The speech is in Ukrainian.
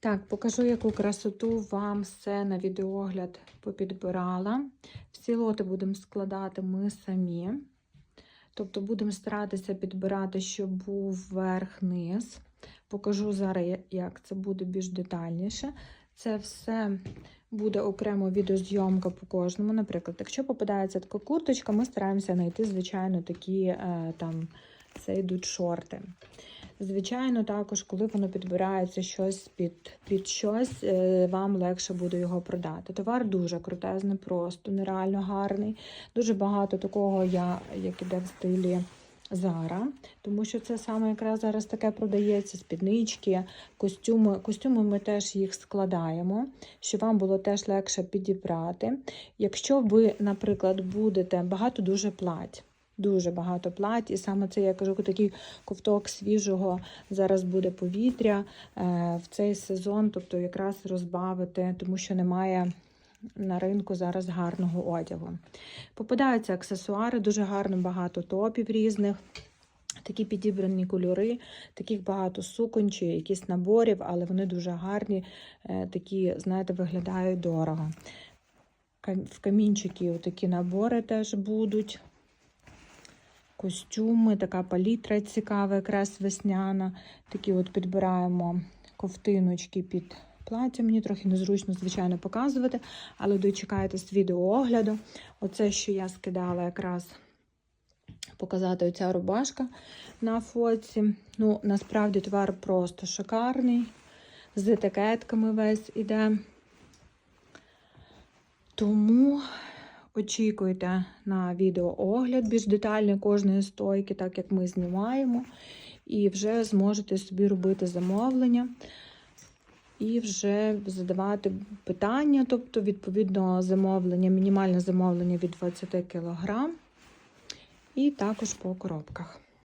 Так, покажу, яку красоту вам все на відеогляд попідбирала. Всі лоти будемо складати ми самі. Тобто будемо старатися підбирати, щоб був верх-низ. Покажу зараз, як це буде більш детальніше. Це все буде окремо відеозйомка по кожному. Наприклад, якщо попадається така курточка, ми стараємося знайти, звичайно, такі е, там це йдуть шорти. Звичайно, також, коли воно підбирається щось під, під щось, е, вам легше буде його продати. Товар дуже крутезний, просто нереально гарний. Дуже багато такого, я, як іде в стилі Зара, тому що це саме якраз зараз таке продається: спіднички, костюми. Костюми ми теж їх складаємо, щоб вам було теж легше підібрати. Якщо ви, наприклад, будете багато дуже плать. Дуже багато плать, і саме це я кажу, такий ковток свіжого зараз буде повітря е, в цей сезон, тобто якраз розбавити, тому що немає на ринку зараз гарного одягу. Попадаються аксесуари, дуже гарно багато топів різних. Такі підібрані кольори, таких багато суконь чи якісь наборів, але вони дуже гарні, е, такі, знаєте, виглядають дорого. В камінчики такі набори теж будуть костюми, така палітра цікава, якраз весняна. Такі от підбираємо ковтиночки під плаття. Мені трохи незручно, звичайно, показувати, але дочекайтесь відеоогляду. Оце, що я скидала, якраз показати оця рубашка на фоці. Ну, насправді товар просто шикарний. З етикетками весь іде. Тому Очікуйте на відеоогляд більш детальний кожної стойки, так як ми знімаємо, і вже зможете собі робити замовлення і вже задавати питання, тобто, відповідно, замовлення, мінімальне замовлення від 20 кг, і також по коробках.